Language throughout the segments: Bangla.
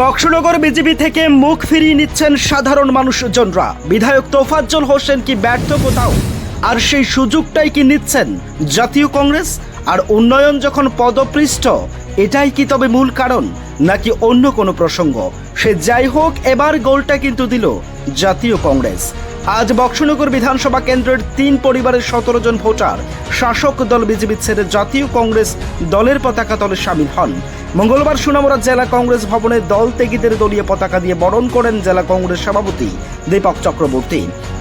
বক্সনগর বিজেপি থেকে মুখ ফিরিয়ে নিচ্ছেন সাধারণ মানুষজনরা। বিধায়ক তোফাজ্জল হোসেন কি ব্যর্থ কোথাও? আর সেই সুযোগটাই কি নিচ্ছেন জাতীয় কংগ্রেস? আর উন্নয়ন যখন পদপৃষ্ঠ, এটাই কি তবে মূল কারণ, নাকি অন্য কোনো প্রসঙ্গ? সে যাই হোক, এবার গোলটা কিন্তু দিল জাতীয় কংগ্রেস। আজ বক্সনগর বিধানসভা কেন্দ্রের তিন পরিবারের সতেরো জন ভোটার, শাসক দল বিজেপি ছেড়ে জাতীয় কংগ্রেস দলের পতাকা দলে সামিল হন। মঙ্গলবার সুনামুরা জেলা কংগ্রেস ভবনে দল ত্যাগীদের দলীয় পতাকা দিয়ে বরণ করেন জেলা কংগ্রেস সভাপতি দীপক চক্রবর্তী।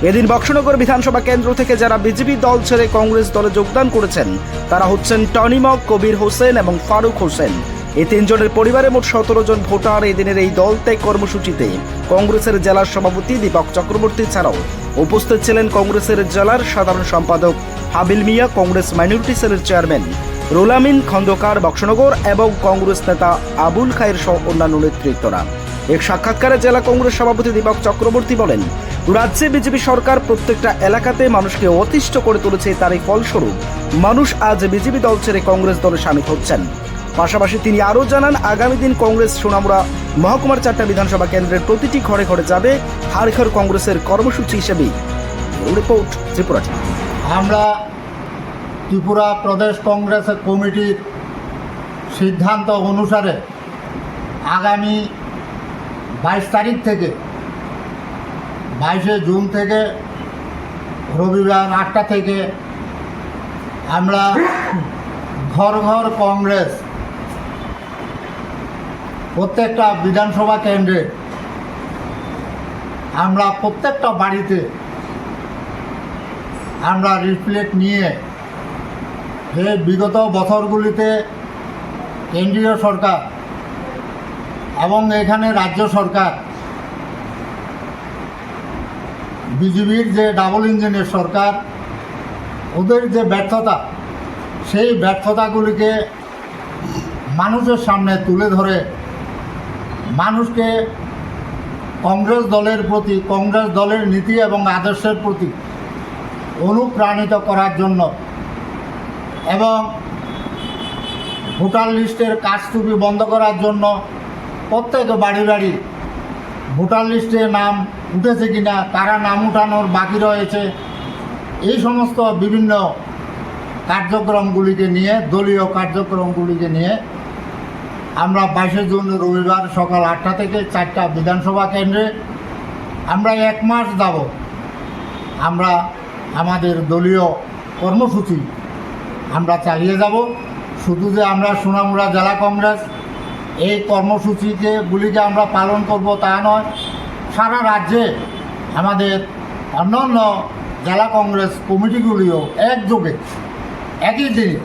এদিন বক্সনগর বিধানসভা কেন্দ্র থেকে যারা বিজেপি দল ছেড়ে কংগ্রেস দলে যোগদান করেছেন, তারা হচ্ছেন টনিমক, কবির হোসেন এবং ফারুক হোসেন। এই তিনজনের পরিবারে মোট সতেরো জন ভোটার এদিনের এই দল ত্যাগ কর্মসূচিতে কংগ্রেসের জেলার সভাপতি দীপক চক্রবর্তী ছাড়াও উপস্থিত ছিলেন কংগ্রেসের জেলার সাধারণ সম্পাদক হাবিল মিয়া, কংগ্রেস মাইনরিটি সেলের চেয়ারম্যান রোলামিন, খন্দকার বক্সনগর এবং কংগ্রেস নেতা আবুল খায়ের সহ অন্যান্য নেতৃত্বরা। এক সাক্ষাৎকারে জেলা কংগ্রেস সভাপতি দীপক চক্রবর্তী বলেন, রাজ্যে বিজেপি সরকার প্রত্যেকটা এলাকাতে মানুষকে অতিষ্ঠ করে তুলেছে তার এই ফলস্বরূপ মানুষ আজ বিজেপি দল ছেড়ে কংগ্রেস দলে সামিল হচ্ছেন। পাশাপাশি তিনি আরও জানান, আগামী দিন কংগ্রেস সোনামুড়া মহকুমার চারটা বিধানসভা কেন্দ্রের প্রতিটি ঘরে ঘরে যাবে হারঘর কংগ্রেসের কর্মসূচি হিসেবে রিপোর্ট ত্রিপুরা আমরা ত্রিপুরা প্রদেশ কংগ্রেস কমিটির সিদ্ধান্ত অনুসারে আগামী বাইশ তারিখ থেকে, বাইশে জুন থেকে রবিবার আটটা থেকে আমরা ঘর ঘর কংগ্রেস প্রত্যেকটা বিধানসভা কেন্দ্রে আমরা প্রত্যেকটা বাড়িতে আমরা রিফ্লেক্ট নিয়ে যে বিগত বছরগুলিতে কেন্দ্রীয় সরকার এবং এখানে রাজ্য সরকার বিজেপির যে ডাবল ইঞ্জিনের সরকার, ওদের যে ব্যর্থতা, সেই ব্যর্থতাগুলিকে মানুষের সামনে তুলে ধরে, মানুষকে কংগ্রেস দলের প্রতি, কংগ্রেস দলের নীতি এবং আদর্শের প্রতি অনুপ্রাণিত করার জন্য এবং ভোটার লিস্টের কাজটুকু বন্ধ করার জন্য প্রত্যেক বাড়ি বাড়ি ভোটার লিস্টে নাম উঠেছে কিনা, কারা নাম উঠানোর বাকি রয়েছে, এই সমস্ত বিভিন্ন কার্যক্রমগুলিকে নিয়ে, দলীয় কার্যক্রমগুলিকে নিয়ে আমরা বাইশে জুন রবিবার সকাল আটটা থেকে চারটা বিধানসভা কেন্দ্রে আমরা এক মাস যাব আমরা আমাদের দলীয় কর্মসূচি আমরা চালিয়ে যাব। শুধু যে আমরা সোনামুড়া জেলা কংগ্রেস, এই কর্মসূচিকে, গুলিকে আমরা পালন করব তা নয়। সারা রাজ্যে আমাদের অন্যান্য জেলা কংগ্রেস কমিটিগুলিও একযোগে, একই দিনে,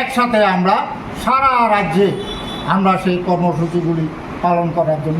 একসাথে আমরা সারা রাজ্যে আমরা সেই কর্মসূচিগুলি পালন করার জন্য